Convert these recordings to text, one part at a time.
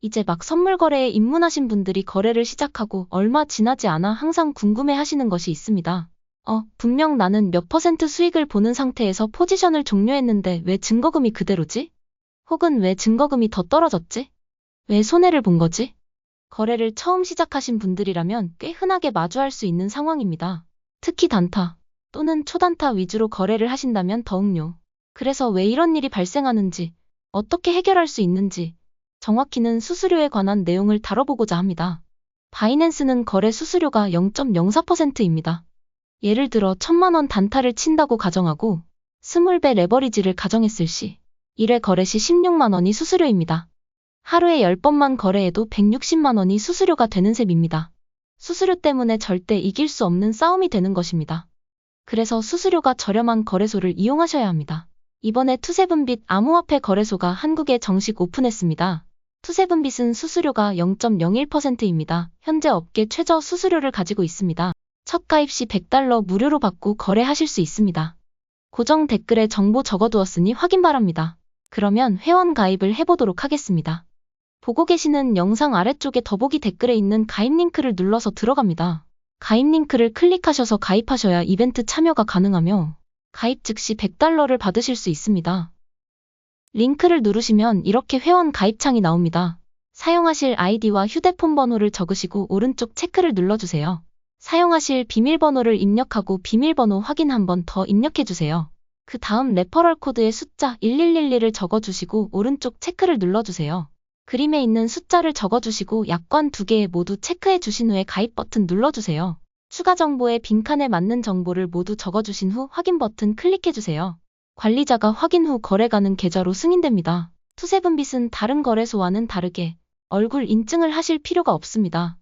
이제 막 선물 거래에 입문하신 분들이 거래를 시작하고 얼마 지나지 않아 항상 궁금해 하시는 것이 있습니다. 어, 분명 나는 몇 퍼센트 수익을 보는 상태에서 포지션을 종료했는데 왜 증거금이 그대로지? 혹은 왜 증거금이 더 떨어졌지? 왜 손해를 본 거지? 거래를 처음 시작하신 분들이라면 꽤 흔하게 마주할 수 있는 상황입니다. 특히 단타 또는 초단타 위주로 거래를 하신다면 더욱요. 그래서 왜 이런 일이 발생하는지, 어떻게 해결할 수 있는지, 정확히는 수수료에 관한 내용을 다뤄보고자 합니다. 바이낸스는 거래 수수료가 0.04%입니다. 예를 들어 1000만원 단타를 친다고 가정하고 20배 레버리지를 가정했을 시 1회 거래 시 16만원이 수수료입니다. 하루에 10번만 거래해도 160만원이 수수료가 되는 셈입니다. 수수료 때문에 절대 이길 수 없는 싸움이 되는 것입니다. 그래서 수수료가 저렴한 거래소를 이용하셔야 합니다. 이번에 투세븐빛 암호화폐 거래소가 한국에 정식 오픈했습니다. 투세븐빛은 수수료가 0.01%입니다. 현재 업계 최저 수수료를 가지고 있습니다. 첫 가입 시 100달러 무료로 받고 거래하실 수 있습니다. 고정 댓글에 정보 적어두었으니 확인 바랍니다. 그러면 회원 가입을 해보도록 하겠습니다. 보고 계시는 영상 아래쪽에 더보기 댓글에 있는 가입 링크를 눌러서 들어갑니다. 가입 링크를 클릭하셔서 가입하셔야 이벤트 참여가 가능하며 가입 즉시 100달러를 받으실 수 있습니다. 링크를 누르시면 이렇게 회원 가입창이 나옵니다. 사용하실 아이디와 휴대폰 번호를 적으시고 오른쪽 체크를 눌러주세요. 사용하실 비밀번호를 입력하고 비밀번호 확인 한 번 더 입력해주세요. 그 다음 레퍼럴 코드의 숫자 1111을 적어주시고 오른쪽 체크를 눌러주세요. 그림에 있는 숫자를 적어주시고 약관 두 개 모두 체크해 주신 후에 가입 버튼 눌러주세요. 추가 정보에 빈칸에 맞는 정보를 모두 적어주신 후 확인 버튼 클릭해주세요. 관리자가 확인 후 거래 가능 계좌로 승인됩니다. 투세븐빛은 다른 거래소와는 다르게 얼굴 인증을 하실 필요가 없습니다.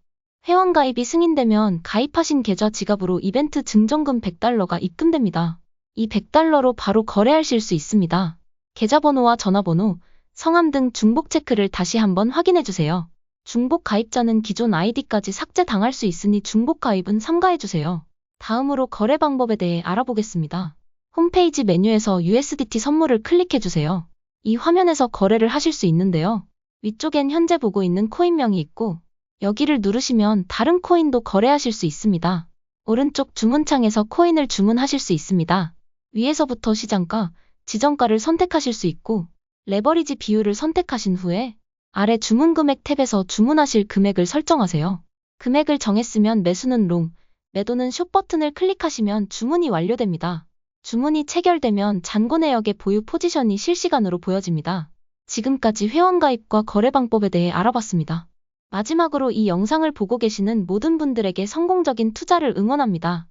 회원 가입이 승인되면 가입하신 계좌 지갑으로 이벤트 증정금 100달러가 입금됩니다. 이 100달러로 바로 거래하실 수 있습니다. 계좌번호와 전화번호, 성함 등 중복 체크를 다시 한번 확인해 주세요. 중복 가입자는 기존 아이디까지 삭제당할 수 있으니 중복 가입은 삼가해 주세요. 다음으로 거래 방법에 대해 알아보겠습니다. 홈페이지 메뉴에서 USDT 선물을 클릭해 주세요. 이 화면에서 거래를 하실 수 있는데요. 위쪽엔 현재 보고 있는 코인명이 있고 여기를 누르시면 다른 코인도 거래하실 수 있습니다. 오른쪽 주문창에서 코인을 주문하실 수 있습니다. 위에서부터 시장가, 지정가를 선택하실 수 있고 레버리지 비율을 선택하신 후에 아래 주문 금액 탭에서 주문하실 금액을 설정하세요. 금액을 정했으면 매수는 롱, 매도는 숏 버튼을 클릭하시면 주문이 완료됩니다. 주문이 체결되면 잔고 내역의 보유 포지션이 실시간으로 보여집니다. 지금까지 회원 가입과 거래 방법에 대해 알아봤습니다. 마지막으로 이 영상을 보고 계시는 모든 분들에게 성공적인 투자를 응원합니다.